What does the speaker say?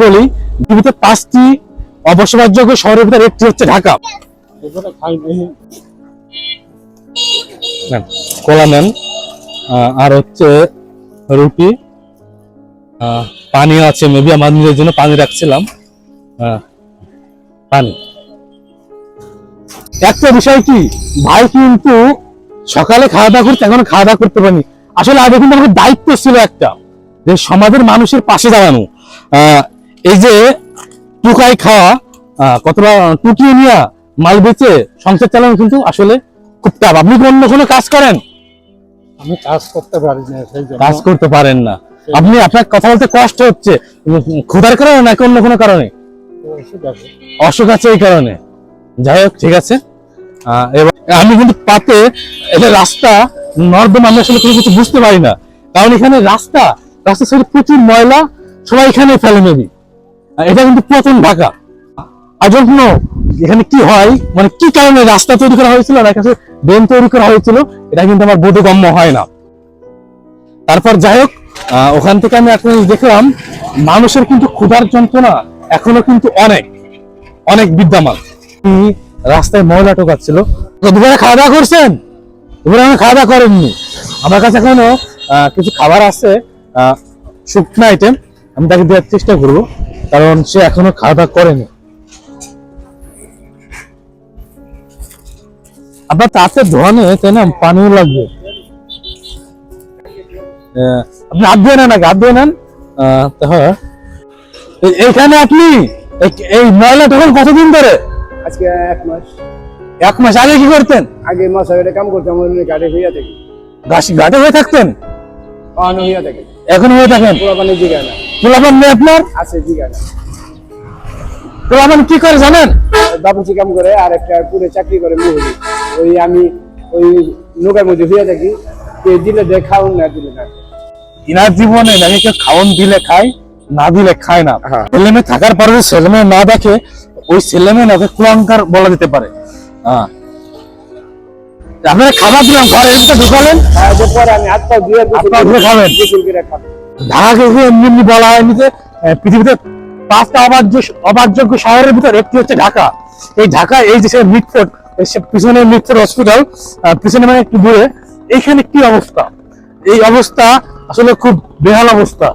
বলি পৃথিবীতে পাঁচটি অবসবাসযোগ্য শহরের ভিতরে একটি হচ্ছে ঢাকা। কলা নেন আর হচ্ছে রুটি পানিও আছে মেবি আমার নিজের জন্য পানি রাখছিলাম। পানি। একটা বিষয় কি ভাই কিন্তু সকালে খাওয়া দাওয়া করতে এখন খাওয়া দাওয়া করতে পারেনি। আসলে আগে কিন্তু আমাদের দায়িত্ব ছিল একটা। যে সমাজের মানুষের পাশে দাঁড়ানো। এই যে টুকাই খাওয়া কতটা টুকিয়ে নিয়ে মাল বেচে সংসার চালানো কিন্তু আসলে খুব টাফ। আপনি কি অন্য কোনো কাজ করেন? আমি কাজ করতে পারি না কাজ করতে পারেন না। আপনি আপনার কথা বলতে কষ্ট হচ্ছে। ক্ষুধার কারণে নাকি অন্য কোনো কারণে? অসুখ আছে। এই কারণে। যাই হোক ঠিক আছে। এবার আমি কিন্তু পাতে এটা রাস্তা নর্দম আমি আসলে কোনো কিছু বুঝতে পারি না। কারণ এখানে রাস্তা রাস্তা সাইডে প্রচুর ময়লা, সবাই এখানে ফেলে নেবি এটা কিন্তু প্রথম ঢাকা। আর যখন এখানে কি হয় মানে কি কারণে রাস্তা তৈরি করা হয়েছিল না কাছে ড্রেন তৈরি করা হয়েছিল, এটা কিন্তু আমার বোধগম্য হয় না। তারপর যাই হোক ওখান থেকে আমি এখন দেখলাম, মানুষের কিন্তু ক্ষুধার যন্ত্রণা এখনও কিন্তু অনেক অনেক বিদ্যমান। রাস্তায় ময়লা টোকাচ্ছিল দুপুরে খাওয়া দাওয়া করছেন? দুপুরে আমি খাওয়া দাওয়া করেননি। আমার কাছে এখনও কিছু খাবার আছে। শুকনো আইটেম আমি তাকে দেওয়ার চেষ্টা করব কারণ সে এখনও খাওয়া দাওয়া করেনি। আপনার তাতে ধোয়ানে তাই না? পানিও লাগবে। আপনি হাত দিয়ে নেন আগে হাত দিয়ে নেন। এইখানে আপনি? এই- ময়লা তখন কতদিন ধরে? আজকে এক মাস। এক মাস আগে কি করতেন? আগে মাস আগে কাম করতাম গাড়ি হইয়া থেকে। ঘাটে হয়ে থাকতেন? হইয়া থেকে। এখন হয়ে থাকেন? না পোলাপান নেই আপনার? আছে জিগা না পোলাপান কি করে জানেন? বাবুচি কাম করে আর একটা পুরে চাকরি করে মহিলি ওই আমি ওই নৌকার মধ্যে হইয়া থাকি। কে দিলে দেখাও না দিলে না। ইনার জীবনে নাকি কেউ খাওয়ান দিলে খায় না দিলে খায় না। হ্যাঁ। ছেলে মেয়ে থাকার পরে যদি ছেলে মেয়ে না দেখে ওই ছেলে মেয়ে নাকি কুলাঙ্কার বলা যেতে পারে। হ্যাঁ। আপনারা খাবার দিলাম ঘরের ভিতরে ঢুকালেন? আর যে পরে আমি হাত পা ধুয়ে হাত পা ধুয়ে খাবেন? ঢাকাকে এমনি এমনি বলা হয়নি যে পৃথিবীতে পাঁচটা অবাধ্য অবাধযোগ্য শহরের ভিতর একটি হচ্ছে ঢাকা। এই ঢাকা এই যে সে পিছনে মিটফোর্ট হসপিটাল পিছনে মানে একটু দূরে এইখানে কি অবস্থা? এই অবস্থা আসলে খুব বেহাল অবস্থা।